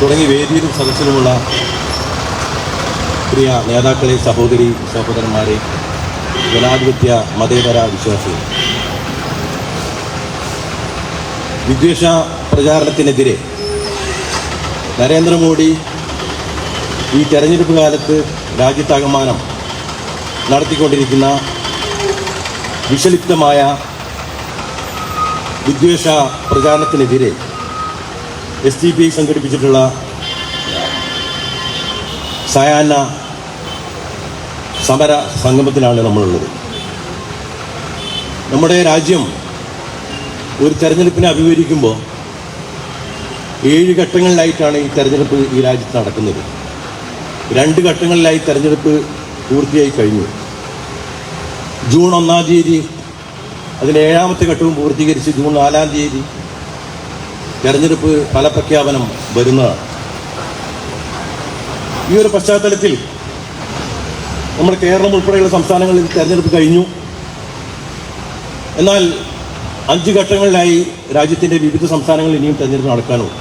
തുടങ്ങി വേദിയിലും സദസ്സിലുമുള്ള പ്രിയ നേതാക്കളെ സഹോദരി സഹോദരന്മാരെ ജനാധിപത്യ മതേതര വിശ്വാസികൾ. വിദ്വേഷ പ്രചാരണത്തിനെതിരെ നരേന്ദ്രമോദി ഈ തെരഞ്ഞെടുപ്പ് കാലത്ത് രാജ്യത്താകമാനം നടത്തിക്കൊണ്ടിരിക്കുന്ന വിഷലിപ്തമായ വിദ്വേഷ പ്രചാരണത്തിനെതിരെ എസ് ഡി പി സംഘടിപ്പിച്ചിട്ടുള്ള സയാന സമര സംഗമത്തിലാണ് നമ്മളുള്ളത്. നമ്മുടെ രാജ്യം ഒരു തെരഞ്ഞെടുപ്പിനെ അഭിമുഖീകരിക്കുമ്പോൾ ഏഴ് ഘട്ടങ്ങളിലായിട്ടാണ് ഈ തെരഞ്ഞെടുപ്പ് ഈ രാജ്യത്ത് നടക്കുന്നത്. രണ്ട് ഘട്ടങ്ങളിലായി തെരഞ്ഞെടുപ്പ് പൂർത്തിയായി കഴിഞ്ഞു. ജൂൺ ഒന്നാം തീയതി അതിന്റെ ഏഴാമത്തെ ഘട്ടവും പൂർത്തീകരിച്ച് ജൂൺ നാലാം തീയതി തെരഞ്ഞെടുപ്പ് ഫലപ്രഖ്യാപനം വരുന്നതാണ്. ഈ ഒരു പശ്ചാത്തലത്തിൽ നമ്മുടെ കേരളം ഉൾപ്പെടെയുള്ള സംസ്ഥാനങ്ങളിൽ തെരഞ്ഞെടുപ്പ് കഴിഞ്ഞു. എന്നാൽ അഞ്ച് ഘട്ടങ്ങളിലായി രാജ്യത്തിന്റെ വിവിധ സംസ്ഥാനങ്ങളിൽ ഇനിയും തെരഞ്ഞെടുപ്പ് നടക്കാനുള്ളൂ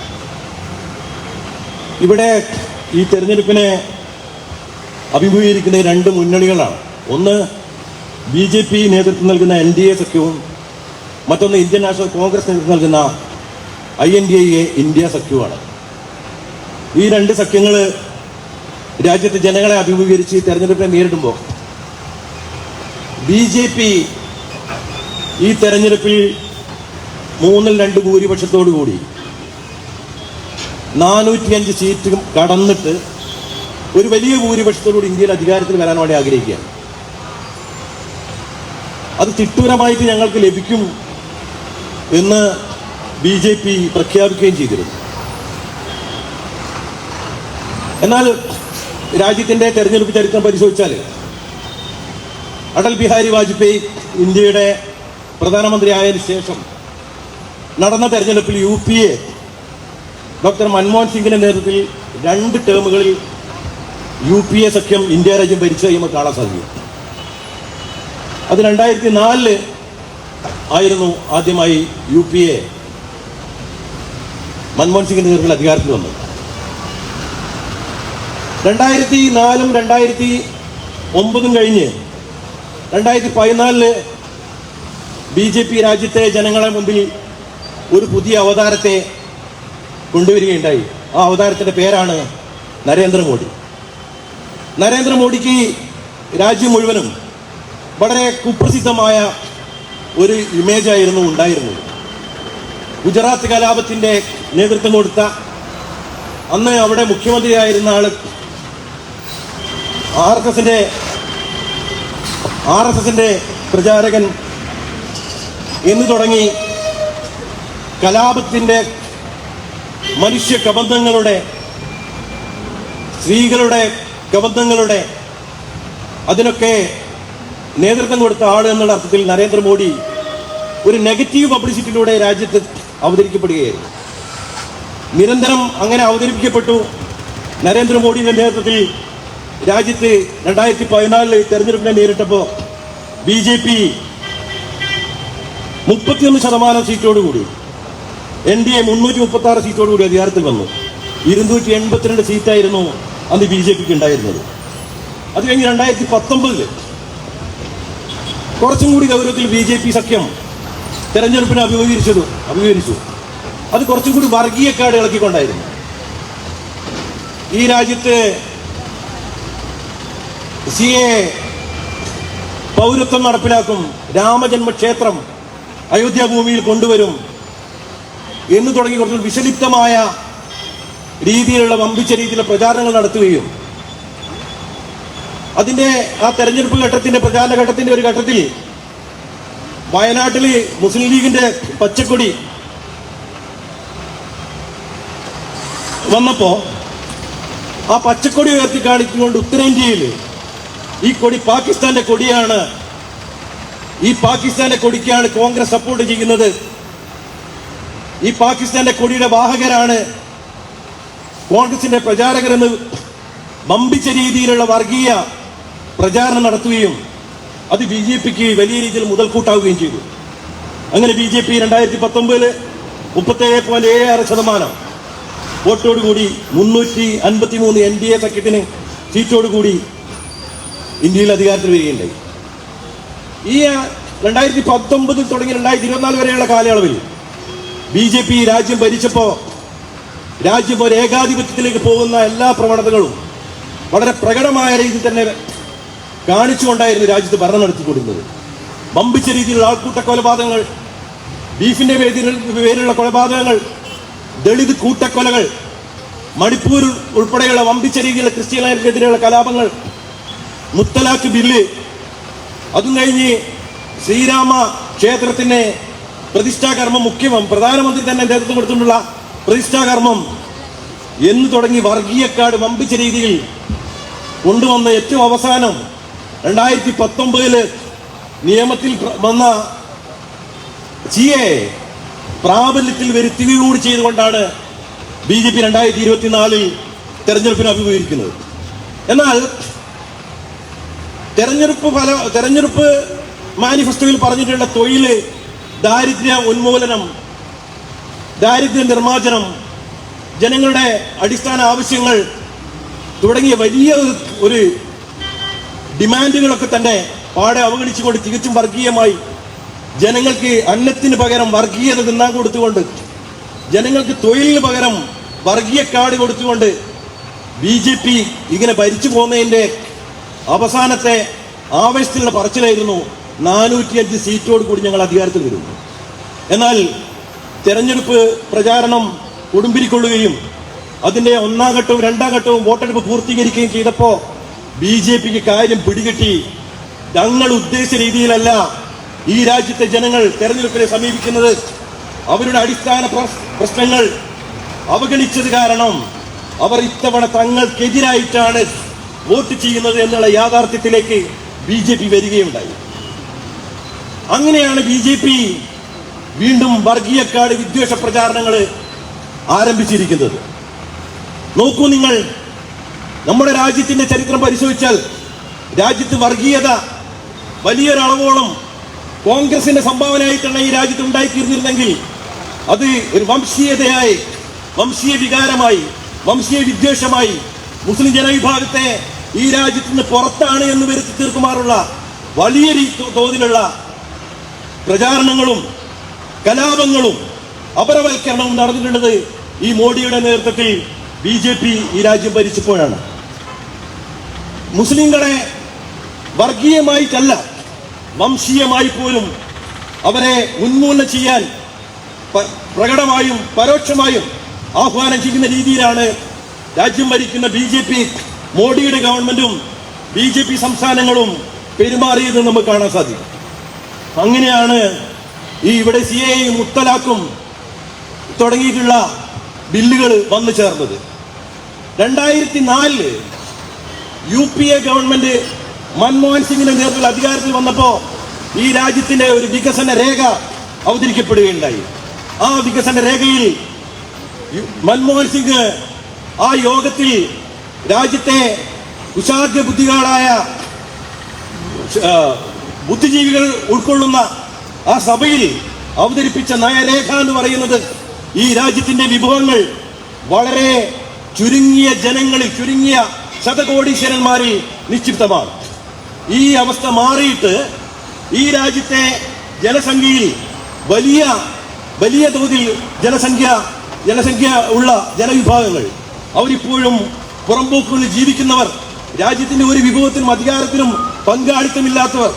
ഇവിടെ ഈ തെരഞ്ഞെടുപ്പിനെ അഭിമുഖീകരിക്കുന്ന രണ്ട് മുന്നണികളാണ്. ഒന്ന് ബി ജെ പി നേതൃത്വം നൽകുന്ന എൻ ഡി എ സഖ്യവും മറ്റൊന്ന് ഇന്ത്യൻ നാഷണൽ കോൺഗ്രസ് നേതൃത്വം നൽകുന്ന I N D I A India സഖ്യവുമാണ്. ഈ രണ്ട് സഖ്യങ്ങൾ രാജ്യത്തെ ജനങ്ങളെ അഭിമുഖീകരിച്ച് ഈ തെരഞ്ഞെടുപ്പിനെ നേരിടുമ്പോൾ ബി ജെ പി ഈ തെരഞ്ഞെടുപ്പിൽ മൂന്നിൽ രണ്ട് ഭൂരിപക്ഷത്തോടു കൂടി നാനൂറ്റിയഞ്ച് സീറ്റ് കടന്നിട്ട് ഒരു വലിയ ഭൂരിപക്ഷത്തോടുകൂടി ഇന്ത്യയിൽ അധികാരത്തിൽ വരാൻ വേണ്ടി ആഗ്രഹിക്കുകയാണ്. അത് തിട്ടൂരമായിട്ട് ഞങ്ങൾക്ക് ലഭിക്കും എന്ന് ബി ജെ പി പ്രഖ്യാപിക്കുകയും ചെയ്തിരുന്നു. എന്നാൽ രാജ്യത്തിന്റെ തെരഞ്ഞെടുപ്പ് ചരിത്രം പരിശോധിച്ചാൽ അടൽ ബിഹാരി വാജ്പേയി ഇന്ത്യയുടെ പ്രധാനമന്ത്രിയായതിനു ശേഷം നടന്ന തെരഞ്ഞെടുപ്പിൽ U P A doctor Manmohan സിംഗിന്റെ നേതൃത്വത്തിൽ രണ്ട് ടേമുകളിൽ യു പി എ സഖ്യം ഇന്ത്യ രാജ്യം ഭരിച്ചു കഴിയുമ്പോൾ കാണാൻ സാധിക്കും. അത് രണ്ടായിരത്തി നാലിൽ ആയിരുന്നു ആദ്യമായി യു പി എ മൻമോഹൻ സിംഗിന്റെ നേതൃത്വത്തിൽ അധികാരത്തിൽ വന്നത് രണ്ടായിരത്തി നാലും രണ്ടായിരത്തി ഒമ്പതും കഴിഞ്ഞ് രണ്ടായിരത്തി പതിനാലിൽ ബി ജെ പി രാജ്യത്തെ ജനങ്ങളെ മുമ്പിൽ ഒരു പുതിയ അവതാരത്തെ കൊണ്ടുവരികയുണ്ടായി. ആ അവതാരത്തിന്റെ പേരാണ് നരേന്ദ്രമോദി. നരേന്ദ്രമോദിക്ക് രാജ്യം മുഴുവനും വളരെ കുപ്രസിദ്ധമായ ഒരു ഇമേജായിരുന്നു ഉണ്ടായിരുന്നത്. ഗുജറാത്ത് കലാപത്തിന്റെ നേതൃത്വം കൊടുത്ത അന്ന് അവിടെ മുഖ്യമന്ത്രിയായിരുന്ന ആൾ ആർ എസ് എസിന്റെ ആർ എസ് എസിന്റെ പ്രചാരകൻ എന്ന് തുടങ്ങി കലാപത്തിന്റെ മനുഷ്യ കബന്ധങ്ങളുടെ സ്ത്രീകളുടെ കബന്ധങ്ങളുടെ അതിനൊക്കെ നേതൃത്വം കൊടുത്ത ആൾ എന്നുള്ള അർത്ഥത്തിൽ നരേന്ദ്രമോദി ഒരു നെഗറ്റീവ് പബ്ലിസിറ്റിയിലൂടെ രാജ്യത്ത് അവതരിക്കപ്പെടുകയായിരുന്നു. നിരന്തരം അങ്ങനെ അവതരിപ്പിക്കപ്പെട്ടു. നരേന്ദ്രമോദിയുടെ നേതൃത്വത്തിൽ രാജ്യത്ത് രണ്ടായിരത്തി പതിനാലിൽ തെരഞ്ഞെടുപ്പിനെ നേരിട്ടപ്പോൾ ബി ജെ പി മുപ്പത്തിയൊന്ന് ശതമാനം സീറ്റോടുകൂടി എൻ ഡി എ മുന്നൂറ്റി മുപ്പത്തി ആറ് സീറ്റോടുകൂടി അധികാരത്തിൽ വന്നു. ഇരുന്നൂറ്റി എൺപത്തിരണ്ട് സീറ്റായിരുന്നു അന്ന് ബി ജെ പിക്ക് ഉണ്ടായിരുന്നത്. അത് കഴിഞ്ഞ് രണ്ടായിരത്തി പത്തൊമ്പതിൽ കുറച്ചും കൂടി ഗൗരവത്തിൽ ബി ജെ പി സഖ്യം തെരഞ്ഞെടുപ്പിനെ അഭിമുഖീകരിച്ചത് അഭിമുഖീകരിച്ചു. അത് കുറച്ചും കൂടി വർഗീയക്കാട് ഇളക്കിക്കൊണ്ടായിരുന്നു ഈ രാജ്യത്ത് സി എ പൗരത്വം നടപ്പിലാക്കും രാമജന്മക്ഷേത്രം അയോധ്യ ഭൂമിയിൽ കൊണ്ടുവരും എന്ന് തുടങ്ങി കുറച്ച് വിഷലിപ്തമായ രീതിയിലുള്ള വമ്പിച്ച രീതിയിലുള്ള പ്രചാരണങ്ങൾ നടത്തുകയും അതിന്റെ ആ തെരഞ്ഞെടുപ്പ് ഘട്ടത്തിന്റെ പ്രചാരണ ഘട്ടത്തിന്റെ ഒരു ഘട്ടത്തിൽ വയനാട്ടിൽ മുസ്ലിം ലീഗിന്റെ പച്ചക്കൊടി വന്നപ്പോ ആ പച്ചക്കൊടി ഉയർത്തി കാണിച്ചുകൊണ്ട് ഉത്തരേന്ത്യയിൽ ഈ കൊടി പാകിസ്ഥാന്റെ കൊടിയാണ്. ഈ പാകിസ്ഥാന്റെ കൊടിക്കാണ് കോൺഗ്രസ് സപ്പോർട്ട് ചെയ്യുന്നത്. ഈ പാകിസ്ഥാന്റെ കൊടിയുടെ വാഹകരാണ് കോൺഗ്രസിന്റെ പ്രചാരകരെന്ന് വമ്പിച്ച രീതിയിലുള്ള വർഗീയ പ്രചാരണം നടത്തുകയും അത് ബി ജെ പിക്ക് വലിയ രീതിയിൽ മുതൽക്കൂട്ടാവുകയും ചെയ്തു. അങ്ങനെ ബി ജെ പി രണ്ടായിരത്തി പത്തൊമ്പതിൽ മുപ്പത്തേഴ് പോയിന്റ് ഏഴ് ആറ് ശതമാനം വോട്ടോടുകൂടി മുന്നൂറ്റി അൻപത്തി മൂന്ന് എൻ ഡി എ സഖ്യത്തിന് സീറ്റോടുകൂടി ഇന്ത്യയിൽ അധികാരത്തിൽ വരികയുണ്ടായി. ഈ രണ്ടായിരത്തി പത്തൊമ്പതിൽ തുടങ്ങി രണ്ടായിരത്തി ഇരുപത്തിനാല് വരെയുള്ള കാലയളവിൽ ബി ജെ പി രാജ്യം ഭരിച്ചപ്പോൾ രാജ്യം ഒരു ഏകാധിപത്യത്തിലേക്ക് പോകുന്ന എല്ലാ പ്രവണതകളും വളരെ പ്രകടമായ രീതിയിൽ തന്നെ കാണിച്ചുകൊണ്ടായിരുന്നു രാജ്യത്ത് ഭരണം നടത്തിക്കൊണ്ടിരുന്നത്. വമ്പിച്ച രീതിയിലുള്ള ആൾക്കൂട്ട കൊലപാതകങ്ങൾ ബീഫിന്റെ പേരിലുള്ള കൊലപാതകങ്ങൾ ദളിത് കൂട്ടക്കൊലകൾ മണിപ്പൂർ ഉൾപ്പെടെയുള്ള വമ്പിച്ച രീതിയിലുള്ള ക്രിസ്ത്യാനികൾക്കെതിരെയുള്ള കലാപങ്ങൾ മുത്തലാഖ് ബില്ല് അതും കഴിഞ്ഞ് ശ്രീരാമ ക്ഷേത്രത്തിന്റെ പ്രതിഷ്ഠാകർമ്മം മുഖ്യമം പ്രധാനമന്ത്രി തന്നെ നേതൃത്വം കൊടുത്തിട്ടുള്ള പ്രതിഷ്ഠാകർമ്മം എന്ന് തുടങ്ങി വർഗീയക്കാട് വമ്പിച്ച രീതിയിൽ കൊണ്ടുവന്ന ഏറ്റവും അവസാനം രണ്ടായിരത്തി പത്തൊമ്പതിൽ നിയമത്തിൽ വന്ന ജിയെ പ്രാബല്യത്തിൽ വരുത്തുകയും കൂടി ചെയ്തുകൊണ്ടാണ് ബി ജെ പി രണ്ടായിരത്തി ഇരുപത്തിനാലിൽ തെരഞ്ഞെടുപ്പിന് അഭിമുഖീകരിക്കുന്നത്. എന്നാൽ തെരഞ്ഞെടുപ്പ് ഫല തെരഞ്ഞെടുപ്പ് മാനിഫെസ്റ്റോയിൽ പറഞ്ഞിട്ടുള്ള തൊഴിൽ ദാരിദ്ര്യ ഉന്മൂലനം ദാരിദ്ര്യ നിർമ്മാർജനം ജനങ്ങളുടെ അടിസ്ഥാന ആവശ്യങ്ങൾ തുടങ്ങിയ വലിയ ഒരു ഡിമാൻഡുകളൊക്കെ തന്നെ പാടെ അവഗണിച്ചുകൊണ്ട് തികച്ചും വർഗീയമായി ജനങ്ങൾക്ക് അന്നത്തിന് പകരം വർഗീയത തിന്നാൻ കൊടുത്തുകൊണ്ട് ജനങ്ങൾക്ക് തൊഴിലിന് പകരം വർഗീയ കാർഡ് കൊടുത്തുകൊണ്ട് ബി ജെ പി ഇങ്ങനെ ഭരിച്ചു പോകുന്നതിന്റെ അവസാനത്തെ ആവേശത്തിലുള്ള പറച്ചിലായിരുന്നു നാനൂറ്റിയഞ്ച് സീറ്റോട് കൂടി ഞങ്ങൾ അധികാരത്തിൽ വരും എന്നാൽ തെരഞ്ഞെടുപ്പ് പ്രചാരണം കൊടുമ്പിരിക്കൊള്ളുകയും അതിന്റെ ഒന്നാം ഘട്ടവും രണ്ടാം ഘട്ടവും വോട്ടെടുപ്പ് പൂർത്തീകരിക്കുകയും ചെയ്തപ്പോൾ ബി ജെ പിക്ക് കാര്യം പിടികിട്ടി. ഞങ്ങൾ ഉദ്ദേശിച്ച രീതിയിലല്ല ഈ രാജ്യത്തെ ജനങ്ങൾ തെരഞ്ഞെടുപ്പിനെ സമീപിക്കുന്നത്. അവരുടെ അടിസ്ഥാന പ്രശ്നങ്ങൾ അവഗണിച്ചത് കാരണം അവർ ഇത്തവണ തങ്ങൾക്കെതിരായിട്ടാണ് വോട്ട് ചെയ്യുന്നത് എന്നുള്ള യാഥാർത്ഥ്യത്തിലേക്ക് ബി ജെ പി വരികയുണ്ടായി. അങ്ങനെയാണ് ബി ജെ പി വീണ്ടും വർഗീയക്കാട് വിദ്വേഷ പ്രചാരണങ്ങൾ ആരംഭിച്ചിരിക്കുന്നത്. നോക്കൂ നിങ്ങൾ നമ്മുടെ രാജ്യത്തിന്റെ ചരിത്രം പരിശോധിച്ചാൽ രാജ്യത്ത് വർഗീയത വലിയൊരളവോളം കോൺഗ്രസിന്റെ സംഭാവനയായിട്ടാണ് ഈ രാജ്യത്ത് ഉണ്ടായിത്തീർന്നിരുന്നെങ്കിൽ അത് ഒരു വംശീയതയായി വംശീയ വികാരമായി വംശീയ വിദ്വേഷമായി മുസ്ലിം ജനവിഭാഗത്തെ ഈ രാജ്യത്ത് നിന്ന് പുറത്താണ് എന്ന് വരുത്തി തീർക്കുമാറുള്ള വലിയ തോതിലുള്ള പ്രചാരണങ്ങളും കലാപങ്ങളും അപരവൽക്കരണവും നടന്നിട്ടുള്ളത് ഈ മോഡിയുടെ നേതൃത്വത്തിൽ ബി ജെ പി ഈ രാജ്യം ഭരിച്ചപ്പോഴാണ്. മുസ്ലിങ്ങളെ വർഗീയമായിട്ടല്ല വംശീയമായി പോലും അവരെ ഉന്മൂലനം ചെയ്യാൻ പ്രകടമായും പരോക്ഷമായും ആഹ്വാനം ചെയ്യുന്ന രീതിയിലാണ് രാജ്യം ഭരിക്കുന്ന ബി ജെ പി മോഡിയുടെ ഗവൺമെന്റും ബി ജെ പി സംസ്ഥാനങ്ങളും പെരുമാറിയത് നമുക്ക് കാണാൻ സാധിക്കും. അങ്ങനെയാണ് ഈ ഇവിടെ സി എയും മുത്തലാക്കും തുടങ്ങിയിട്ടുള്ള ബില്ലുകൾ വന്നു ചേർന്നത്. രണ്ടായിരത്തി നാലിൽ U P A government Manmohan സിംഗിന്റെ നേതൃത്വത്തിൽ അധികാരത്തിൽ വന്നപ്പോ ഈ രാജ്യത്തിന്റെ ഒരു വികസന രേഖ അവതരിക്കപ്പെടുകയുണ്ടായി. ആ വികസന രേഖയിൽ മൻമോഹൻ സിംഗ് ആ യോഗത്തിൽ രാജ്യത്തെ കുശാഗ്ര ബുദ്ധികളായ ബുദ്ധിജീവികൾ ഉൾക്കൊള്ളുന്ന ആ സഭയിൽ അവതരിപ്പിച്ച നയരേഖ എന്ന് പറയുന്നത് ഈ രാജ്യത്തിന്റെ വിഭവങ്ങൾ വളരെ ചുരുങ്ങിയ ജനങ്ങളിൽ ചുരുങ്ങിയ ശതകോടീശ്വരന്മാരിൽ നിക്ഷിപ്തമാണ്. ഈ അവസ്ഥ മാറിയിട്ട് ഈ രാജ്യത്തെ ജനസംഖ്യയിൽ വലിയ വലിയ തോതിൽ ജനസംഖ്യ ജനസംഖ്യ ഉള്ള ജനവിഭാഗങ്ങൾ. അവരിപ്പോഴും പുറംപോക്കുകളിൽ ജീവിക്കുന്നവർ രാജ്യത്തിന്റെ ഒരു വിഭവത്തിനും അധികാരത്തിനും പങ്കാളിത്തമില്ലാത്തവർ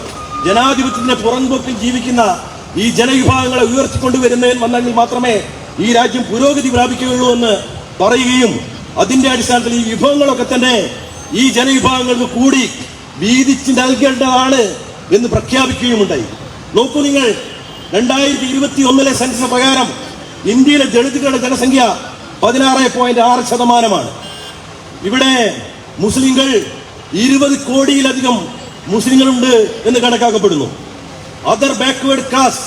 ജനാധിപത്യത്തിന്റെ പുറംപോക്കിൽ ജീവിക്കുന്ന ഈ ജനവിഭാഗങ്ങളെ ഉയർത്തിക്കൊണ്ടുവരുന്നതിൽ വന്നെങ്കിൽ മാത്രമേ ഈ രാജ്യം പുരോഗതി പ്രാപിക്കുകയുള്ളൂ എന്ന് പറയുകയും അതിന്റെ അടിസ്ഥാനത്തിൽ ഈ വിഭവങ്ങളൊക്കെ തന്നെ ഈ ജനവിഭാഗങ്ങൾക്ക് കൂടി വീതിച്ച് നൽകേണ്ടതാണ് എന്ന് പ്രഖ്യാപിക്കുകയും ഉണ്ടായി നോക്കൂ നിങ്ങൾ രണ്ടായിരത്തി ഇരുപത്തി ഒന്നിലെ സെൻസസ് പ്രകാരം ഇന്ത്യയിലെ ദളിതുകളുടെ ജനസംഖ്യ പതിനാറ് പോയിന്റ് ആറ് ശതമാനമാണ്. ഇവിടെ മുസ്ലിങ്ങൾ ഇരുപത് കോടിയിലധികം മുസ്ലിങ്ങളുണ്ട് എന്ന് കണക്കാക്കപ്പെടുന്നു. Other backward caste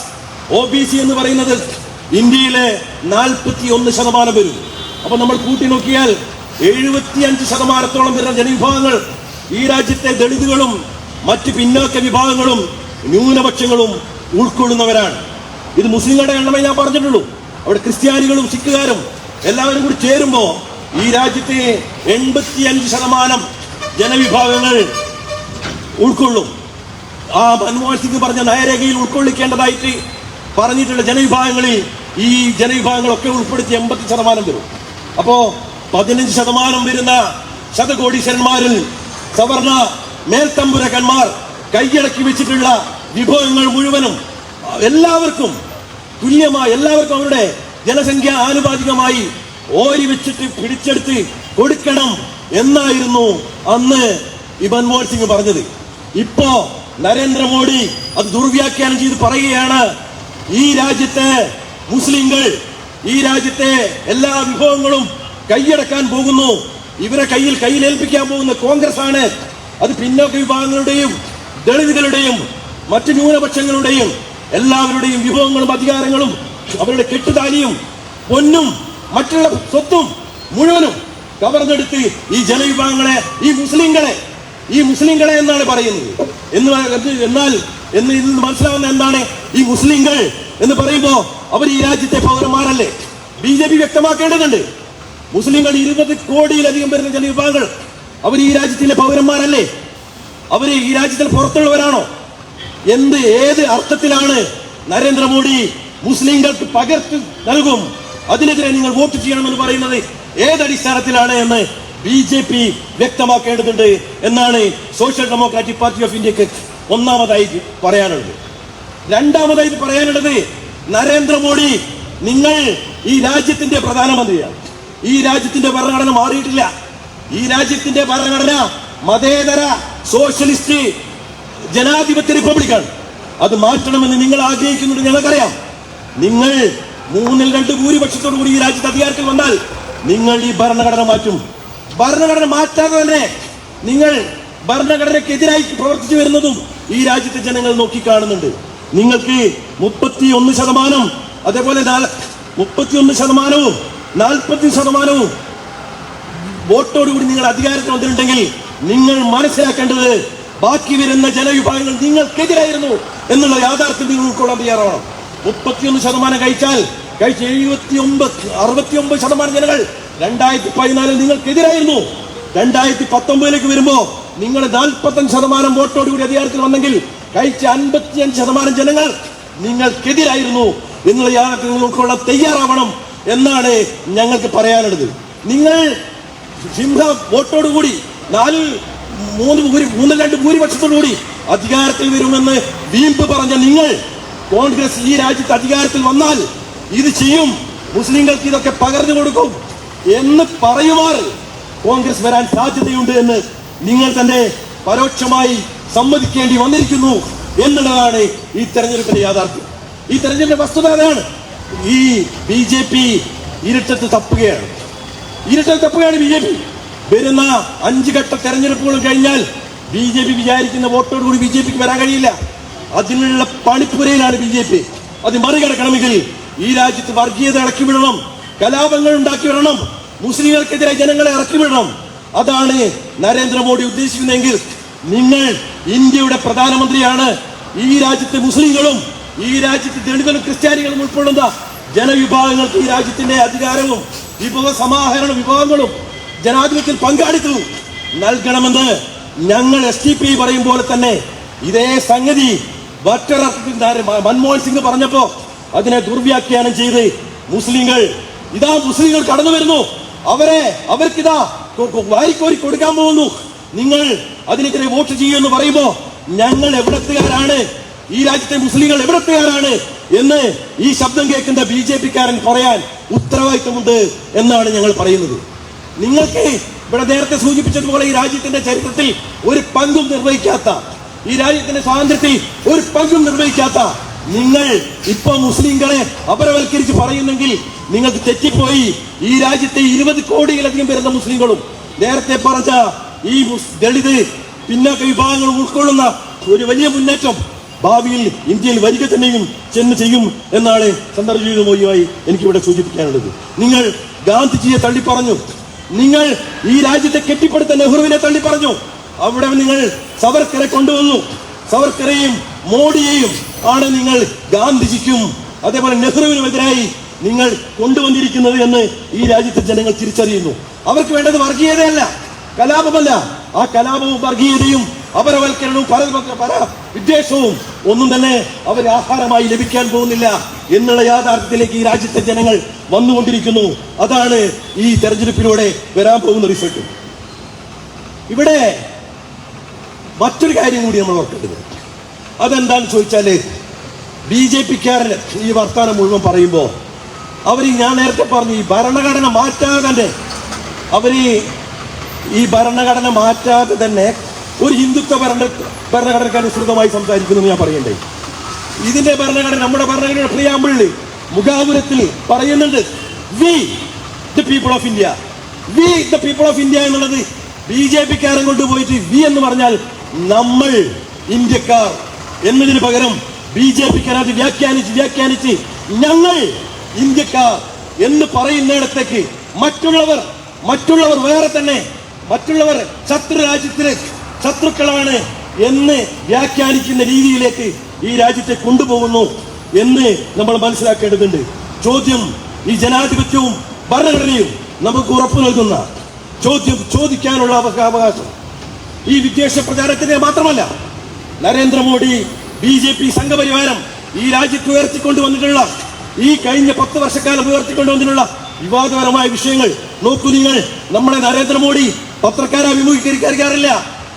O B C എന്ന് പറയുന്നത് ഇന്ത്യയിലെ നാൽപ്പത്തി ഒന്ന് ശതമാനം വരും അപ്പൊ നമ്മൾ കൂട്ടി നോക്കിയാൽ എഴുപത്തി അഞ്ച് ശതമാനത്തോളം വരുന്ന ജനവിഭാഗങ്ങൾ ഈ രാജ്യത്തെ ദളിതുകളും മറ്റ് പിന്നോക്ക വിഭാഗങ്ങളും ന്യൂനപക്ഷങ്ങളും ഉൾക്കൊള്ളുന്നവരാണ്. ഇത് മുസ്ലിങ്ങളുടെ എണ്ണമേ ഞാൻ പറഞ്ഞിട്ടുള്ളൂ. അവിടെ ക്രിസ്ത്യാനികളും സിഖുകാരും എല്ലാവരും കൂടി ചേരുമ്പോൾ ഈ രാജ്യത്തെ എൺപത്തി അഞ്ച് ശതമാനം ജനവിഭാഗങ്ങൾ ഉൾക്കൊള്ളും. ആ മൻമോഹൻ സിംഗ് പറഞ്ഞ നയരേഖയിൽ ഉൾക്കൊള്ളിക്കേണ്ടതായിട്ട് പറഞ്ഞിട്ടുള്ള ജനവിഭാഗങ്ങളിൽ ഈ ജനവിഭാഗങ്ങളൊക്കെ ഉൾപ്പെടുത്തി എൺപത്തി ശതമാനം വരും. അപ്പോ പതിനഞ്ച് ശതമാനം വരുന്ന ശതകോടീശ്വരന്മാരിൽ സവർണ മേൽത്തമ്പുരകന്മാർ കൈയടക്കി വെച്ചിട്ടുള്ള വിഭവങ്ങൾ മുഴുവനും എല്ലാവർക്കും തുല്യമായി എല്ലാവർക്കും അവരുടെ ജനസംഖ്യ ആനുപാതികമായി ഓരി വെച്ചിട്ട് പിടിച്ചെടുത്ത് കൊടുക്കണം എന്നായിരുന്നു അന്ന് ഈ മൻമോഹൻ സിംഗ് പറഞ്ഞത്. ഇപ്പോ നരേന്ദ്രമോദി അത് ദുർവ്യാഖ്യാനം ചെയ്ത് പറയുകയാണ്. ഈ രാജ്യത്തെ മുസ്ലിങ്ങൾ ഈ രാജ്യത്തെ എല്ലാ വിഭവങ്ങളും കൈയടക്കാൻ പോകുന്നു. ഇവരെ കയ്യിൽ കയ്യിലേൽപ്പിക്കാൻ പോകുന്ന കോൺഗ്രസ് ആണ് അത് പിന്നോക്ക വിഭാഗങ്ങളുടെയും ദളിതുകളുടെയും മറ്റു ന്യൂനപക്ഷങ്ങളുടെയും എല്ലാവരുടെയും വിഭവങ്ങളും അധികാരങ്ങളും അവരുടെ കെട്ടുതാലിയും പൊന്നും മറ്റുള്ള സ്വത്തും മുഴുവനും കവർന്നെടുത്ത് ഈ ജനവിഭാഗങ്ങളെ ഈ മുസ്ലിങ്ങളെ ഈ മുസ്ലിങ്ങളെ എന്നാണ് പറയുന്നത്. എന്ന് എന്നാൽ എന്ന് ഇതിൽ നിന്ന് മനസ്സിലാവുന്ന എന്താണ്? ഈ മുസ്ലിങ്ങൾ എന്ന് പറയുമ്പോ അവർ ഈ രാജ്യത്തെ പൗരന്മാരല്ലേ? ബി ജെ പി വ്യക്തമാക്കേണ്ടതുണ്ട്. മുസ്ലിങ്ങൾ ഇരുപത് കോടിയിലധികം വരുന്ന ജനവിഭാഗങ്ങൾ അവർ ഈ രാജ്യത്തിലെ പൗരന്മാരല്ലേ? അവർ ഈ രാജ്യത്തിൽ പുറത്തുള്ളവരാണോ? എന്ത് ഏത് അർത്ഥത്തിലാണ് നരേന്ദ്രമോദി മുസ്ലിങ്ങൾക്ക് പകർത്ത് നൽകും? അതിനെതിരെ നിങ്ങൾ വോട്ട് ചെയ്യണമെന്ന് പറയുന്നത് ഏതടിസ്ഥാനത്തിലാണ് എന്ന് ബി ജെ പി വ്യക്തമാക്കേണ്ടതുണ്ട് എന്നാണ് സോഷ്യൽ ഡെമോക്രാറ്റിക് പാർട്ടി ഓഫ് ഇന്ത്യയ്ക്ക് ഒന്നാമതായി പറയാനുള്ളത്. രണ്ടാമതായി പറയാനുള്ളത് നരേന്ദ്രമോദി നിങ്ങൾ ഈ രാജ്യത്തിന്റെ പ്രധാനമന്ത്രിയാണ്. ഈ രാജ്യത്തിന്റെ ഭരണഘടന മാറിയിട്ടില്ല. ഈ രാജ്യത്തിന്റെ ഭരണഘടന മതേതര സോഷ്യലിസ്റ്റ് ജനാധിപത്യ റിപ്പബ്ലിക്കാണ്. അത് മാറ്റണമെന്ന് നിങ്ങൾ ആഗ്രഹിക്കുന്നുണ്ട് ഞങ്ങൾക്കറിയാം. നിങ്ങൾ മൂന്നിൽ രണ്ട് ഭൂരിപക്ഷത്തോടു കൂടി ഈ രാജ്യത്ത് അധികാരത്തിൽ വന്നാൽ നിങ്ങൾ ഈ ഭരണഘടന മാറ്റും. ഭരണഘടന മാറ്റാതെ തന്നെ നിങ്ങൾ ഭരണഘടനയ്ക്കെതിരായി പ്രവർത്തിച്ചു വരുന്നതും ഈ രാജ്യത്തെ ജനങ്ങൾ നോക്കിക്കാണുന്നുണ്ട്. നിങ്ങൾക്ക് മുപ്പത്തി ഒന്ന് ശതമാനം അതേപോലെ മുപ്പത്തി ഒന്ന് ശതമാനവും നാൽപ്പത്തി ശതമാനവും വോട്ടോടുകൂടി നിങ്ങൾ അധികാരത്തിൽ വന്നിട്ടുണ്ടെങ്കിൽ നിങ്ങൾ മനസ്സിലാക്കേണ്ടത് ബാക്കി വരുന്ന ജനവിഭാഗങ്ങൾ നിങ്ങൾക്കെതിരായിരുന്നു എന്നുള്ള യാഥാർത്ഥ്യം നിങ്ങൾ ഉൾക്കൊള്ളാൻ തയ്യാറാവണം. മുപ്പത്തിയൊന്ന് ശതമാനം കഴിച്ചാൽ കഴിച്ച എഴുപത്തി ഒമ്പത് അറുപത്തി ഒമ്പത് ശതമാനം ജനങ്ങൾ രണ്ടായിരത്തി പതിനാലിൽ നിങ്ങൾക്കെതിരായിരുന്നു. രണ്ടായിരത്തി പത്തൊമ്പതിലേക്ക് വരുമ്പോ നിങ്ങൾ നാൽപ്പത്തഞ്ച് ശതമാനം വോട്ടോടുകൂടി അധികാരത്തിൽ വന്നെങ്കിൽ കഴിച്ച അൻപത്തിയഞ്ച് ശതമാനം ജനങ്ങൾ നിങ്ങൾക്കെതിരായിരുന്നു. നിങ്ങൾ യാതൊക്കെ നിങ്ങൾ ഉൾക്കൊള്ളാൻ തയ്യാറാവണം എന്നാണ് ഞങ്ങൾക്ക് പറയാനുള്ളത്. നിങ്ങൾ സിംഹ വോട്ടോടുകൂടി നാല് മൂന്ന് ഭൂരി മൂന്ന് രണ്ട് ഭൂരിപക്ഷത്തോടുകൂടി അധികാരത്തിൽ വരുമെന്ന് വീമ്പ് പറഞ്ഞ നിങ്ങൾ കോൺഗ്രസ് ഈ രാജ്യത്ത് അധികാരത്തിൽ വന്നാൽ ഇത് ചെയ്യും. മുസ്ലിങ്ങൾക്ക് ഇതൊക്കെ പകർന്നു കൊടുക്കും എന്ന് പറയുമാർ കോൺഗ്രസ് വരാൻ സാധ്യതയുണ്ട് എന്ന് നിങ്ങൾ തന്നെ പരോക്ഷമായി സമ്മതിക്കേണ്ടി വന്നിരിക്കുന്നു എന്നുള്ളതാണ് ഈ തെരഞ്ഞെടുപ്പിന്റെ യാഥാർത്ഥ്യം. ഈ തെരഞ്ഞെടുപ്പിന്റെ വസ്തുത അതാണ്. ഈ ബി ജെ പി ഇരുട്ടത്ത് തപ്പുകയാണ്. ഇരുട്ടത്ത് തപ്പുകയാണ് ബി ജെ പി. വരുന്ന അഞ്ച് ഘട്ട തെരഞ്ഞെടുപ്പുകൾ കഴിഞ്ഞാൽ ബി ജെ പി വിചാരിക്കുന്ന വോട്ടോടുകൂടി ബി ജെ പിക്ക് വരാൻ കഴിയില്ല. അതിനുള്ള പണിപ്പുരയിലാണ് ബി ജെ പി. അത് മറികടക്കണമെങ്കിൽ ഈ രാജ്യത്ത് വർഗീയത ഇളക്കി വിടണം. കലാപങ്ങൾ ഉണ്ടാക്കി വിടണം. മുസ്ലിങ്ങൾക്കെതിരെ ജനങ്ങളെ ഇറക്കി വിടണം അതാണ് നരേന്ദ്രമോദി ഉദ്ദേശിക്കുന്നതെങ്കിൽ നിങ്ങൾ ഇന്ത്യയുടെ പ്രധാനമന്ത്രിയാണ്. ഈ രാജ്യത്തെ മുസ്ലിങ്ങളും ഈ രാജ്യത്തെ ദളിതരും ക്രിസ്ത്യാനികളും ഉൾപ്പെടുന്ന ജനവിഭാഗങ്ങൾക്ക് ഈ രാജ്യത്തിന്റെ അധികാരവും വിഭവ സമാഹരണ വിഭവങ്ങളും ജനാധിപത്യത്തിൽ പങ്കാളിത്തവും നൽകണമെന്ന് ഞങ്ങൾ എസ് ടി പി പറയും പോലെ തന്നെ ഇതേ സംഗതി മൻമോഹൻ സിംഗ് പറഞ്ഞപ്പോ അതിനെ ദുർവ്യാഖ്യാനം ചെയ്ത് മുസ്ലിങ്ങൾ ഇതാ മുസ്ലിങ്ങൾ കടന്നു വരുന്നു അവരെ അവർക്കിതാ വാരിക്കോരി കൊടുക്കാൻ പോകുന്നു. നിങ്ങൾ അതിനെതിരെ വോട്ട് ചെയ്യുമെന്ന് പറയുമ്പോ ഞങ്ങൾ എവിടത്തുകാരാണ്? ഈ രാജ്യത്തെ മുസ്ലിങ്ങൾ എവിടത്തുകാരാണ്? എന്ന് ഈ ശബ്ദം കേൾക്കുന്ന ബി ജെ പിക്കാരൻ പറയാൻ ഉത്തരവാദിത്തമുണ്ട് എന്നാണ് ഞങ്ങൾ പറയുന്നത്. നിങ്ങൾക്ക് ഇവിടെ നേരത്തെ സൂചിപ്പിച്ചതുപോലെ ഈ രാജ്യത്തിന്റെ ചരിത്രത്തിൽ ഒരു പങ്കും നിർവഹിക്കാത്ത ഈ രാജ്യത്തിന്റെ സ്വാതന്ത്ര്യത്തിൽ ഒരു പങ്കും നിർവഹിക്കാത്ത നിങ്ങൾ ഇപ്പൊ മുസ്ലിങ്ങളെ അപരവൽക്കരിച്ച് പറയുന്നെങ്കിൽ നിങ്ങൾക്ക് തെറ്റിപ്പോയി. ഈ രാജ്യത്തെ ഇരുപത് കോടിയിലധികം വരുന്ന മുസ്ലിങ്ങളും നേരത്തെ പറഞ്ഞ ഈ ദളിത് പിന്നാക്ക വിഭാഗങ്ങൾ ഉൾക്കൊള്ളുന്ന ഒരു വലിയ മുന്നേറ്റം ഭാവിയിൽ ഇന്ത്യയിൽ വരിക തന്നെയും ചെന്ന് ചെയ്യും എന്നാണ് സന്ദർഭീതമായി എനിക്കിവിടെ സൂചിപ്പിക്കാനുള്ളത്. നിങ്ങൾ ഗാന്ധിജിയെ തള്ളി പറഞ്ഞു നിങ്ങൾ ഈ രാജ്യത്തെ കെട്ടിപ്പടുത്ത നെഹ്റുവിനെ തള്ളി പറഞ്ഞു അവിടെ നിങ്ങൾ സവർക്കറെ കൊണ്ടുവന്നു. സവർക്കറെയും മോഡിയെയും ആണ് നിങ്ങൾ ഗാന്ധിജിക്കും അതേപോലെ നെഹ്റുവിനുമെതിരായി നിങ്ങൾ കൊണ്ടുവന്നിരിക്കുന്നത് എന്ന് ഈ രാജ്യത്തെ ജനങ്ങൾ തിരിച്ചറിയുന്നു. അവർക്ക് വേണ്ടത് വർഗീയതയല്ല കലാപമല്ല. ആ കലാപവും വർഗീയതയും അപരവൽക്കരണവും പര പര വിദ്വേഷവും ഒന്നും തന്നെ അവർ ആഹാരമായി ലഭിക്കാൻ പോകുന്നില്ല എന്നുള്ള യാഥാർത്ഥ്യത്തിലേക്ക് ഈ രാജ്യത്തെ ജനങ്ങൾ വന്നുകൊണ്ടിരിക്കുന്നു. അതാണ് ഈ തെരഞ്ഞെടുപ്പിലൂടെ വരാൻ പോകുന്ന റിസൾട്ട്. ഇവിടെ മറ്റൊരു കാര്യം കൂടി നമ്മൾ ഓർക്കേണ്ടത്. അതെന്താണെന്ന് ചോദിച്ചാൽ ബി ജെ പിക്കാരൻ ഈ വർത്തമാനം മുഴുവൻ പറയുമ്പോൾ അവർ ഞാൻ നേരത്തെ പറഞ്ഞു ഈ ഭരണഘടന മാറ്റാതെ അവർ ഈ ഭരണഘടന മാറ്റാതെ തന്നെ ഒരു ഹിന്ദുത്വ ഭരണ ഭരണഘടനയ്ക്ക് അനുസൃതമായി സംസാരിക്കുന്നു ഞാൻ പറയണ്ടേ? ഇതിന്റെ ഭരണഘടന നമ്മുടെ ഭരണഘടനയുടെ പ്രിയാമ്പിളിൽ മുഖാപുരത്തിൽ പറയുന്നുണ്ട് we the people of India we the people of India എന്നുള്ളത് ബി ജെ പിക്കാരൻ കൊണ്ടുപോയിട്ട് വി എന്ന് പറഞ്ഞാൽ നമ്മൾ ഇന്ത്യക്കാർ. എന്നതിന് പകരം ബി ജെ പിക്കാരത് വ്യാഖ്യാനിച്ച് വ്യാഖ്യാനിച്ച് ഞങ്ങൾ ഇന്ത്യക്കാർ എന്ന് പറയുന്നിടത്തേക്ക് മറ്റുള്ളവർ മറ്റുള്ളവർ വേറെ തന്നെ മറ്റുള്ളവർ ശത്രു രാജ്യത്തിന് ശത്രുക്കളാണ് എന്ന് വ്യാഖ്യാനിക്കുന്ന രീതിയിലേക്ക് ഈ രാജ്യത്തെ കൊണ്ടുപോകുന്നു എന്ന് നമ്മൾ മനസ്സിലാക്കേണ്ടതുണ്ട്. ചോദ്യം ഈ ജനാധിപത്യവും ഭരണഘടനയും നമുക്ക് ഉറപ്പു നൽകുന്ന ചോദ്യം ചോദിക്കാനുള്ള അവക- അവകാശം. ഈ വിദ്വേഷ പ്രചാരത്തിന്റെ മാത്രമല്ല നരേന്ദ്രമോദി ബി ജെ പി സംഘപരിവാരം ഈ രാജ്യത്ത് ഉയർത്തിക്കൊണ്ടുവന്നിട്ടുള്ള ഈ കഴിഞ്ഞ പത്ത് വർഷക്കാലം ഉയർത്തിക്കൊണ്ടുവന്നിട്ടുള്ള വിവാദപരമായ വിഷയങ്ങൾ നോക്കൂ നിങ്ങൾ. നമ്മുടെ നരേന്ദ്രമോദി പത്രക്കാരെ അഭിമുഖീകരിക്കാറില്ല.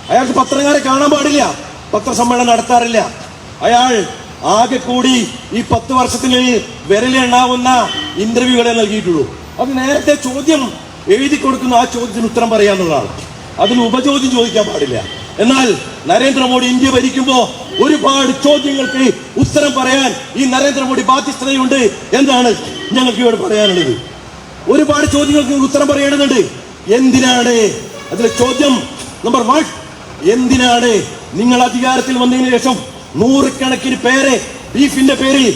അയാൾക്ക് പത്രക്കാരെ കാണാൻ പാടില്ല. പത്രസമ്മേളനം നടത്താറില്ല. അയാൾ ആകെ കൂടി ഈ പത്ത് വർഷത്തിനുള്ളിൽ വിരലെണ്ണാവുന്ന ഇന്റർവ്യൂകളെ നൽകിയിട്ടുള്ളൂ. അത് നേരത്തെ ചോദ്യം എഴുതി കൊടുക്കുന്ന ആ ചോദ്യത്തിന് ഉത്തരം പറയാന്നുള്ളതാണ്. അതിന് ഉപചോദ്യം ചോദിക്കാൻ പാടില്ല. എന്നാൽ നരേന്ദ്രമോദി ഇന്ത്യ ഭരിക്കുമ്പോൾ ഒരുപാട് ചോദ്യങ്ങൾക്ക് ഉത്തരം പറയാൻ ഈ നരേന്ദ്രമോദി ബാധ്യസ്ഥതയുണ്ട് എന്നാണ് ഞങ്ങൾക്ക് ഇവിടെ പറയാനുള്ളത്? ഒരുപാട് ചോദ്യങ്ങൾക്ക് ഉത്തരം പറയേണ്ടതുണ്ട്. എന്തിനാണ്? അതിലെ ചോദ്യം നമ്പർ വൺ എന്തിനാണ് നിങ്ങൾ അധികാരത്തിൽ വന്നതിന് ശേഷം നൂറുകണക്കിന് പേരെ ബീഫിന്റെ പേരിൽ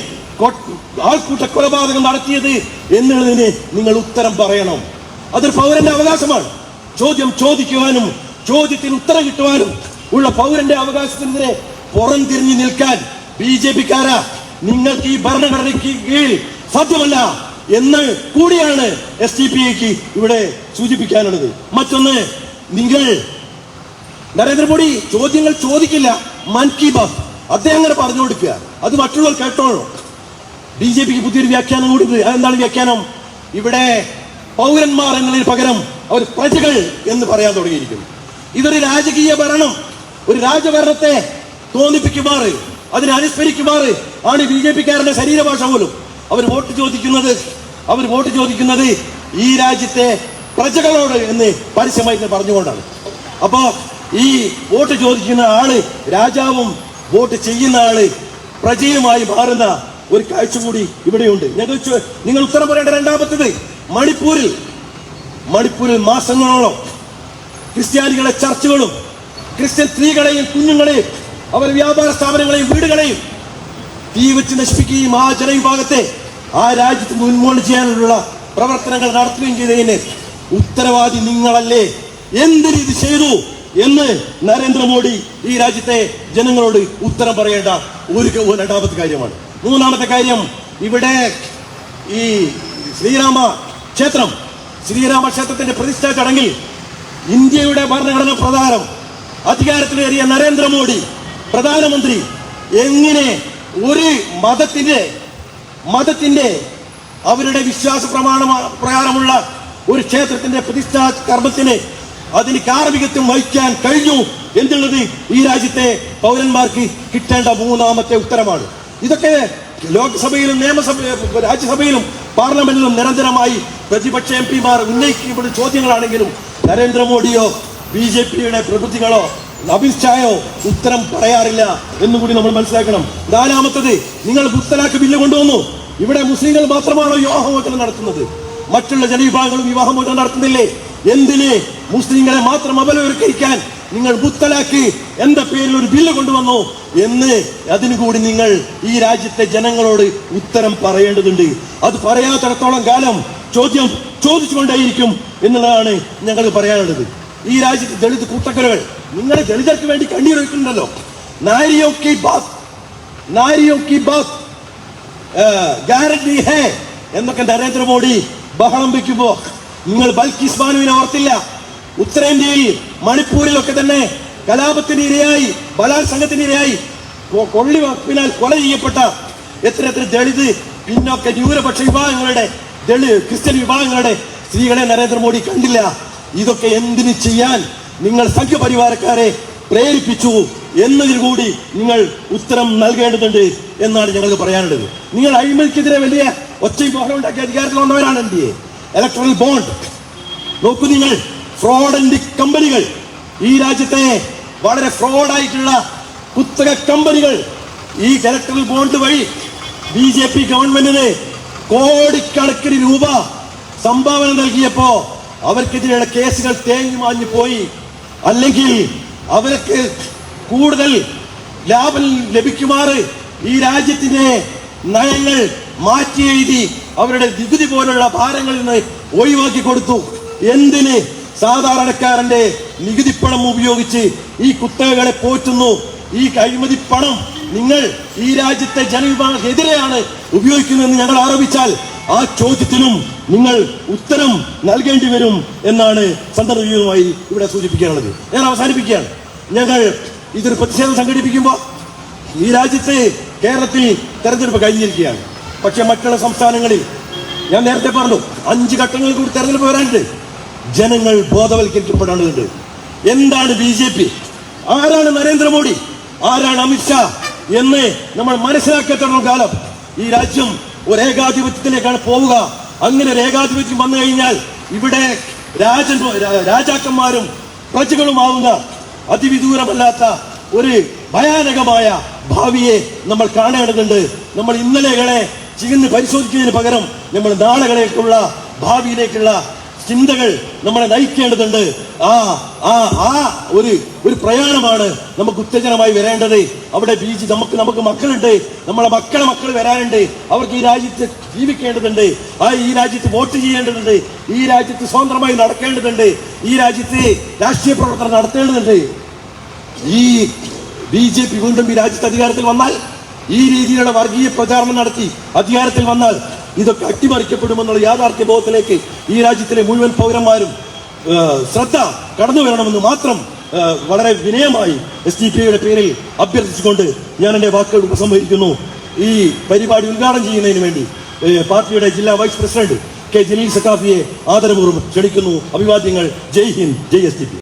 ആൾക്കൂട്ട കൊലപാതകം നടത്തിയത് എന്നുള്ളതിന് നിങ്ങൾ ഉത്തരം പറയണം. അതൊരു പൗരന്റെ അവകാശമാണ്. ചോദ്യം ചോദിക്കുവാനും ചോദ്യത്തിന് ഉത്തരം കിട്ടുവാനും ഉള്ള പൗരന്റെ അവകാശത്തിനെതിരെ പുറം തിരിഞ്ഞു നിൽക്കാൻ ബി ജെ പിക്കാരാ. നിങ്ങൾക്ക് ഈ ഭരണഘടനയ്ക്ക് കീഴിൽ സാധ്യമല്ല എന്ന് കൂടിയാണ് എസ് ഡി പി ഐക്ക് ഇവിടെ സൂചിപ്പിക്കാനുള്ളത്. മറ്റൊന്ന് നിങ്ങൾ നരേന്ദ്രമോദി ചോദ്യങ്ങൾ ചോദിക്കില്ല. മൻ കി ബാത്ത്. അദ്ദേഹം അങ്ങനെ പറഞ്ഞു കൊടുക്കുക അത് മറ്റുള്ളവർ കേട്ടോളൂ. ബി ജെ പിക്ക് പുതിയൊരു വ്യാഖ്യാനം കൂടി അതെന്താണ് വ്യാഖ്യാനം? ഇവിടെ പൗരന്മാർ എന്നതിന് പകരം അവർ പ്രജകൾ എന്ന് പറയാൻ തുടങ്ങിയിരിക്കുന്നു. ഇതൊരു രാജകീയ ഭരണം. ഒരു രാജഭരണത്തെ തോന്നിപ്പിക്കുമാറ് അതിനെ അനുസ്മരിക്കുമാറ്. ആണ് ബി ജെ പിക്കാരുടെ ശരീരഭാഷ പോലും. അവർ വോട്ട് ചോദിക്കുന്നത് അവർ വോട്ട് ചോദിക്കുന്നത് ഈ രാജ്യത്തെ പ്രജകളോട് എന്ന് പരസ്യമായിട്ട് പറഞ്ഞുകൊണ്ടാണ്. അപ്പോൾ ഈ വോട്ട് ചോദിക്കുന്ന ആൾ രാജാവും വോട്ട് ചെയ്യുന്ന ആൾ പ്രജയുമായി മാറുന്ന ഒരു കാഴ്ച കൂടി ഇവിടെയുണ്ട്. ഞങ്ങൾ നിങ്ങൾ ഉത്തരം പറയേണ്ട രണ്ടാമത്തത് മണിപ്പൂരിൽ മണിപ്പൂരിൽ മാസങ്ങളോളം ക്രിസ്ത്യാനികളെ ചർച്ചുകളും ക്രിസ്ത്യൻ സ്ത്രീകളെയും കുഞ്ഞുങ്ങളെയും അവർ വ്യാപാര സ്ഥാപനങ്ങളെയും വീടുകളെയും തീ വെച്ച് നശിപ്പിക്കുകയും ആ ജനവിഭാഗത്തെ ആ രാജ്യത്ത് ഉന്മൂലനം ചെയ്യാനുള്ള പ്രവർത്തനങ്ങൾ നടത്തുകയും ചെയ്തതിന് ഉത്തരവാദി നിങ്ങളല്ലേ. എന്ത് രീതി ചെയ്തു എന്ന് നരേന്ദ്രമോദി ഈ രാജ്യത്തെ ജനങ്ങളോട് ഉത്തരം പറയേണ്ട ഒരു രണ്ടാമത്തെ കാര്യമാണ്. മൂന്നാമത്തെ കാര്യം ഇവിടെ ഈ ശ്രീരാമ ക്ഷേത്രം ശ്രീരാമ ക്ഷേത്രത്തിന്റെ പ്രതിഷ്ഠാ ചടങ്ങിൽ ഇന്ത്യയുടെ ഭരണഘടന പ്രകാരം അധികാരത്തിലേറിയ നരേന്ദ്രമോദി പ്രധാനമന്ത്രി എങ്ങനെ ഒരു മതത്തിന്റെ മതത്തിന്റെ അവരുടെ വിശ്വാസ പ്രമാണ പ്രകാരമുള്ള ഒരു ക്ഷേത്രത്തിന്റെ പ്രതിഷ്ഠാ കർമ്മത്തിന് അതിന് കാർമികത്വം വഹിക്കാൻ കഴിഞ്ഞു എന്നുള്ളത് ഈ രാജ്യത്തെ പൗരന്മാർക്ക് കിട്ടേണ്ട മൂന്നാമത്തെ ഉത്തരമാണ്. ഇതൊക്കെ ലോക്സഭയിലും നിയമസഭ രാജ്യസഭയിലും പാർലമെന്റിലും നിരന്തരമായി പ്രതിപക്ഷ എം പിമാർ ഉന്നയിക്കപ്പെടുന്ന ചോദ്യങ്ങളാണെങ്കിലും നരേന്ദ്രമോദിയോ ബി ജെ പിയുടെ പ്രവൃത്തികളോ അമിത്ഷായോ ഉത്തരം പറയാറില്ല എന്ന് കൂടി നമ്മൾ മനസ്സിലാക്കണം. നാലാമത്തത് നിങ്ങൾ മുത്തലാഖ് ബില്ല് കൊണ്ടുവന്നു. ഇവിടെ മുസ്ലിങ്ങൾ മാത്രമാണോ വിവാഹമോചനം നടത്തുന്നത്? മറ്റുള്ള ജനവിഭാഗങ്ങളും വിവാഹമോചനം നടത്തുന്നില്ലേ? എന്തിന്? മുസ്ലിങ്ങളെ മാത്രം അപലവൽക്കരിക്കാൻ നിങ്ങൾ മുത്തലാഖ് എന്ന പേരിൽ ഒരു ബില്ല് കൊണ്ടുവന്നു എന്ന് അതിനു കൂടി നിങ്ങൾ ഈ രാജ്യത്തെ ജനങ്ങളോട് ഉത്തരം പറയേണ്ടതുണ്ട്. അത് പറയാത്തിടത്തോളം കാലം ചോദ്യം ചോദിച്ചുകൊണ്ടേയിരിക്കും എന്നുള്ളതാണ് ഞങ്ങൾ പറയാനുള്ളത്. ഈ രാജ്യത്ത് ദളിത് കൂട്ടക്കലകൾ നിങ്ങൾ ദളിതർക്ക് വേണ്ടി കണ്ണീരൊഴിക്കുന്നുണ്ടല്ലോ നാരിയോ കി നാരിയോ കി ബാസ് ഗ്യാരണ്ടി ഹേ എന്നൊക്കെ നരേന്ദ്രമോദി ബഹളം വയ്ക്കുമ്പോ നിങ്ങൾ ബൽക്കിസ്മാനുവിനെ ഓർത്തില്ല. ഉത്തരേന്ത്യയിൽ മണിപ്പൂരിലൊക്കെ തന്നെ കലാപത്തിന് ഇരയായി ബലാത്സംഗത്തിന് ഇരയായി കൊള്ളി കൊല ചെയ്യപ്പെട്ട എത്ര എത്ര ദളിത് പിന്നൊക്കെ ന്യൂനപക്ഷ വിഭാഗങ്ങളുടെ ദളിത് ക്രിസ്ത്യൻ വിഭാഗങ്ങളുടെ സ്ത്രീകളെ നരേന്ദ്രമോദി കണ്ടില്ല. ഇതൊക്കെ എന്തിന് ചെയ്യാൻ നിങ്ങൾ സംഘപരിവാരക്കാരെ പ്രേരിപ്പിച്ചു എന്നതിൽ കൂടി നിങ്ങൾ ഉത്തരം നൽകേണ്ടതുണ്ട് എന്നാണ് ഞങ്ങൾക്ക് പറയാനുള്ളത്. നിങ്ങൾ അഴിമതിക്കെതിരെ വലിയ ഒച്ചയും ബഹളം ഉണ്ടാക്കി അധികാരത്തിൽ വന്നവരാണ് N D A. Electoral bond നോക്കൂ നിങ്ങൾ ഫ്രോഡ് ഫ്രോഡന്റ് കമ്പനികൾ ഈ രാജ്യത്തെ വളരെ ഫ്രോഡായിട്ടുള്ള കുത്തക കമ്പനികൾ ഈ ഇലക്ട്രൽ ബോണ്ട് വഴി ബി ജെ പി ഗവൺമെന്റിന് കോടിക്കണക്കിന് രൂപ സംഭാവന നൽകിയപ്പോ അവർക്കെതിരെയുള്ള കേസുകൾ തേഞ്ഞു മാഞ്ഞു പോയി. അല്ലെങ്കിൽ അവർക്ക് കൂടുതൽ ലാഭം ലഭിക്കുമാറ് ഈ രാജ്യത്തിന്റെ നയങ്ങൾ മാറ്റി എഴുതി അവരുടെ നികുതി പോലുള്ള ഭാരങ്ങളിൽ നിന്ന് ഒഴിവാക്കി കൊടുത്തു. എന്തിന് സാധാരണക്കാരന്റെ നികുതിപ്പണം ഉപയോഗിച്ച് ഈ കുത്തകകളെ പോറ്റുന്നു? ഈ അഴിമതി പണം നിങ്ങൾ ഈ രാജ്യത്തെ ജനവിഭാഗത്തിനെതിരെയാണ് ഉപയോഗിക്കുന്നതെന്ന് ഞങ്ങൾ ആരോപിച്ചാൽ ആ ചോദ്യത്തിനും നിങ്ങൾ ഉത്തരം നൽകേണ്ടി വരും എന്നാണ് സന്ദർഭീയമായി ഇവിടെ സൂചിപ്പിക്കാനുള്ളത്. ഞാൻ അവസാനിപ്പിക്കുകയാണ്. ഞങ്ങൾ ഇതൊരു പ്രതിഷേധം സംഘടിപ്പിക്കുമ്പോൾ ഈ രാജ്യത്തെ കേരളത്തിൽ തെരഞ്ഞെടുപ്പ് കഴിഞ്ഞിരിക്കുകയാണ്. പക്ഷെ മറ്റുള്ള സംസ്ഥാനങ്ങളിൽ ഞാൻ നേരത്തെ പറഞ്ഞു അഞ്ച് ഘട്ടങ്ങളിൽ കൂടി തെരഞ്ഞെടുപ്പ് വരാനുണ്ട്. ജനങ്ങൾ ബോധവൽക്കരിക്കപ്പെടേണ്ടതുണ്ട്. എന്താണ് ബി ജെ പി? ആരാണ് നരേന്ദ്രമോദി? ആരാണ് അമിത്ഷാ? എന്ന് നമ്മൾ മനസ്സിലാക്കത്തിടണം കാലം ഈ രാജ്യം ഒരു ഏകാധിപത്യത്തിലേക്കാണ് പോവുക. അങ്ങനെ ഒരു ഏകാധിപത്യം വന്നു കഴിഞ്ഞാൽ ഇവിടെ രാജൻ രാജാക്കന്മാരും പ്രജകളുമാവുന്ന അതിവിദൂരമല്ലാത്ത ഒരു ഭയാനകമായ ഭാവിയെ നമ്മൾ കാണേണ്ടതുണ്ട്. നമ്മൾ ഇന്നലെകളെ ചികഞ്ഞ് പരിശോധിക്കുന്നതിന് പകരം നമ്മൾ നാളെകളേക്കുള്ള ഭാവിയിലേക്കുള്ള ചിന്തകൾ നമ്മളെ നയിക്കേണ്ടതുണ്ട്. ആ ആ ആ ഒരു ഒരു പ്രയാണമാണ് നമുക്ക് ഉത്തേജനമായി വരേണ്ടത്. അവിടെ ബീജ് നമുക്ക് നമുക്ക് മക്കളുണ്ട്. നമ്മളെ മക്കളെ മക്കൾ വരാനുണ്ട്. അവർക്ക് ഈ രാജ്യത്ത് ജീവിക്കേണ്ടതുണ്ട്. ആ ഈ രാജ്യത്ത് വോട്ട് ചെയ്യേണ്ടതുണ്ട്. ഈ രാജ്യത്ത് സ്വതന്ത്രമായി നടക്കേണ്ടതുണ്ട്. ഈ രാജ്യത്ത് രാഷ്ട്രീയ പ്രവർത്തനം നടത്തേണ്ടതുണ്ട്. ഈ ബി ജെ പി വീണ്ടും ഈ രാജ്യത്ത് അധികാരത്തിൽ വന്നാൽ ഈ രീതിയിലുള്ള വർഗീയ പ്രചാരണം നടത്തി അധികാരത്തിൽ വന്നാൽ ഇതൊക്കെ അട്ടിമറിക്കപ്പെടുമെന്നുള്ള യാഥാർത്ഥ്യ ബോധത്തിലേക്ക് ഈ രാജ്യത്തിലെ മുഴുവൻ പൗരന്മാരും ശ്രദ്ധ കടന്നു വരണമെന്ന് മാത്രം വളരെ വിനയമായി എസ് ഡി പി ഐയുടെ പേരിൽ അഭ്യർത്ഥിച്ചുകൊണ്ട് ഞാൻ എന്റെ വാക്കുകൾ ഉപസംഹരിക്കുന്നു. ഈ പരിപാടി ഉദ്ഘാടനം ചെയ്യുന്നതിന് വേണ്ടി പാർട്ടിയുടെ ജില്ലാ വൈസ് പ്രസിഡന്റ് കെ ജലീൽ സക്കാഫിയെ ആദരപൂർവം ക്ഷണിക്കുന്നു. അഭിവാദ്യങ്ങൾ. Jai Hind. Jai S D P.